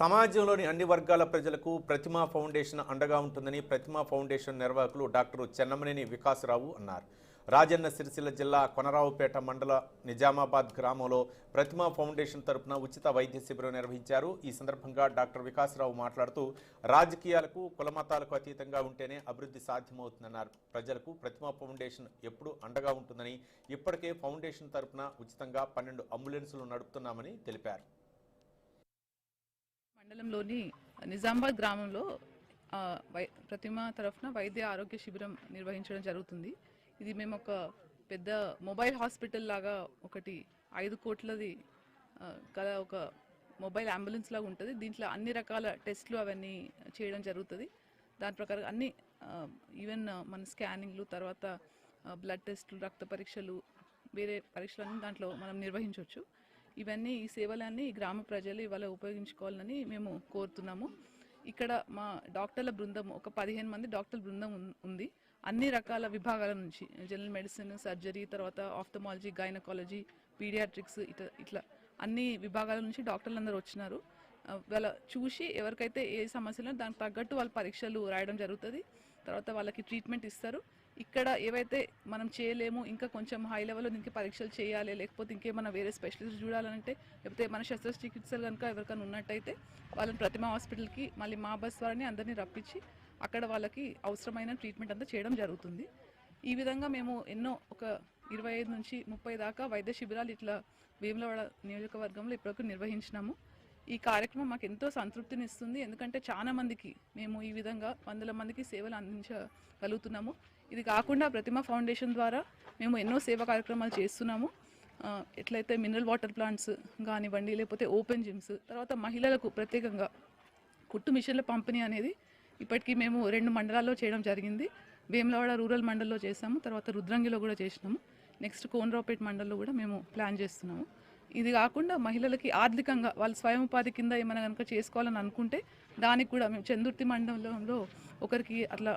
సమాజంలోని అన్ని వర్గాల ప్రజలకు ప్రతిమా ఫౌండేషన్ అండగా ఉంటుందని ప్రతిమా ఫౌండేషన్ నిర్వాహకులు డాక్టర్ చెన్నమనేని వికాసరావు అన్నారు. రాజన్న సిరిసిల్ల జిల్లా కొనరావుపేట మండల నిజామాబాద్ గ్రామంలో ప్రతిమా ఫౌండేషన్ తరపున ఉచిత వైద్య శిబిరం నిర్వహించారు. ఈ సందర్భంగా డాక్టర్ వికాసరావు మాట్లాడుతూ రాజకీయాలకు కులమతాలకు అతీతంగా ఉంటేనే అభివృద్ధి సాధ్యమవుతుందన్నారు. ప్రజలకు ప్రతిమా ఫౌండేషన్ ఎప్పుడూ అండగా ఉంటుందని ఇప్పటికే ఫౌండేషన్ తరపున ఉచితంగా పన్నెండు అంబులెన్సులు నడుపుతున్నామని తెలిపారు. మండలంలోని నిజామాబాద్ గ్రామంలో వై ప్రతిమ తరఫున వైద్య ఆరోగ్య శిబిరం నిర్వహించడం జరుగుతుంది. ఇది మేము ఒక పెద్ద మొబైల్ హాస్పిటల్ లాగా ఒకటి ఐదు కోట్లది గల ఒక మొబైల్ అంబులెన్స్ లాగా ఉంటుంది. దీంట్లో అన్ని రకాల టెస్ట్లు అవన్నీ చేయడం జరుగుతుంది. దాని ప్రకారం అన్ని ఈవెన్ మన స్కానింగ్లు తర్వాత బ్లడ్ టెస్టులు రక్త పరీక్షలు వేరే పరీక్షలన్నీ దాంట్లో మనం నిర్వహించవచ్చు ఇవన్నీ ఈ సేవలన్నీ గ్రామ ప్రజలు ఇవాళ ఉపయోగించుకోవాలని మేము కోరుతున్నాము. ఇక్కడ మా డాక్టర్ల బృందం ఒక పదిహేను మంది డాక్టర్ల బృందం ఉంది. అన్ని రకాల విభాగాల నుంచి జనరల్ మెడిసిన్ సర్జరీ తర్వాత ఆఫ్థమాలజీ గైనకాలజీ పీడియాట్రిక్స్ ఇట్లా ఇట్లా అన్ని విభాగాల నుంచి డాక్టర్లు అందరూ వచ్చినారు వాళ్ళ చూసి ఎవరికైతే ఏ సమస్యలు దానికి తగ్గట్టు వాళ్ళ పరీక్షలు రాయడం జరుగుతుంది. తర్వాత వాళ్ళకి ట్రీట్మెంట్ ఇస్తారు. ఇక్కడ ఏవైతే మనం చేయలేము ఇంకా కొంచెం హై లెవెల్లో దీనికి పరీక్షలు చేయాలి లేకపోతే ఇంకేమైనా వేరే స్పెషలిస్ట్ చూడాలంటే లేకపోతే మన శస్త్రచికిత్సలు కనుక ఎవరికైనా ఉన్నట్టయితే వాళ్ళని ప్రతిమా హాస్పిటల్కి మళ్ళీ మా బస్ ద్వారానే అందరినీ రప్పించి అక్కడ వాళ్ళకి అవసరమైన ట్రీట్మెంట్ అంతా చేయడం జరుగుతుంది. ఈ విధంగా మేము ఎన్నో ఒక ఇరవై ఐదు నుంచి ముప్పై దాకా వైద్య శిబిరాలు ఇట్లా భీమలవాడ నియోజకవర్గంలో ఇప్పటివరకు నిర్వహించినాము. ఈ కార్యక్రమం మాకు ఎంతో సంతృప్తిని ఇస్తుంది ఎందుకంటే చాలా మందికి మేము ఈ విధంగా వందల మందికి సేవలు అందించగలుగుతున్నాము. ఇది కాకుండా ప్రతిమ ఫౌండేషన్ ద్వారా మేము ఎన్నో సేవా కార్యక్రమాలు చేస్తున్నాము. ఎట్లయితే మినరల్ వాటర్ ప్లాంట్స్ కానివ్వండి లేకపోతే ఓపెన్ జిమ్స్ తర్వాత మహిళలకు ప్రత్యేకంగా కుట్టు మిషన్ల పంపిణీ అనేది ఇప్పటికీ మేము రెండు మండలాల్లో చేయడం జరిగింది. భీమలవాడ రూరల్ మండల్లో చేసాము తర్వాత రుద్రంగిలో కూడా చేసినాము. నెక్స్ట్ కోనరావుపేట మండల్లో కూడా మేము ప్లాన్ చేస్తున్నాము. ఇది కాకుండా మహిళలకి ఆర్థికంగా వాళ్ళు స్వయం ఉపాధి కింద ఏమైనా కనుక చేసుకోవాలని అనుకుంటే దానికి కూడా మేము చందుర్తి మండలంలో ఒకరికి అట్లా